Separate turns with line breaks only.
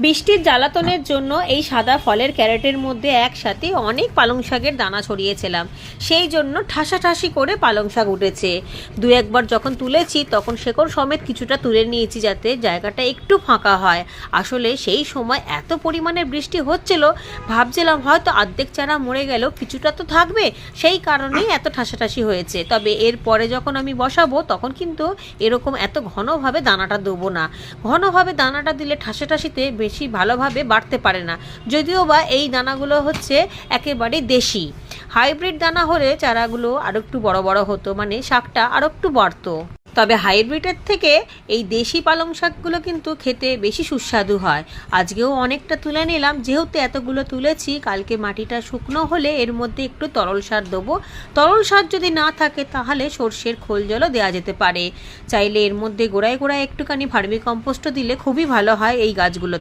বৃষ্টির জ্বালাতনের জন্য এই সাদা ফলের ক্যারেটের মধ্যে একসাথে অনেক পালং শাকের দানা ছড়িয়েছিলাম। সেই জন্য ঠাসাঠাসি করে পালং শাক উঠেছে। দু একবার যখন তুলেছি, তখন শেকড় সমেত কিছুটা তুলে নিয়েছি যাতে জায়গাটা একটু ফাঁকা হয়। আসলে সেই সময় এত পরিমাণে বৃষ্টি হচ্ছিল, ভাবছিলাম হয়তো অর্ধেক চারা মরে গেল কিছুটা তো থাকবে। সেই কারণেই এত ঠাসাঠাসি হয়েছে। তবে এর পরে যখন আমি বসাবো, তখন কিন্তু এরকম এত ঘনভাবে দানাটা দেবো না। ঘনভাবে দানাটা দিলে ঠাসাঠাসিতে বেশি ভালোভাবে বাড়তে পারে না। যদিও বা এই দানাগুলো হচ্ছে একেবারে দেশি। হাইব্রিড দানা হলে চারাগুলো আরও একটু বড় বড় হতো মানে শাকটা আরও একটু বাড়তো। তবে হাইব্রিডের থেকে এই দেশি পালং শাকগুলো কিন্তু খেতে বেশি সুস্বাদু হয়। আজকেও অনেকটা তুলে নিলাম। যেহেতু এতগুলো তুলেছি, কালকে মাটিটা শুকনো হলে এর মধ্যে একটু তরল সার দেবো। তরল সার যদি না থাকে, তাহলে সর্ষের খোল জলও দেওয়া যেতে পারে। চাইলে এর মধ্যে গোড়ায় গোড়ায় একটুখানি ভার্মি কম্পোস্টও দিলে খুবই ভালো হয় এই গাছগুলো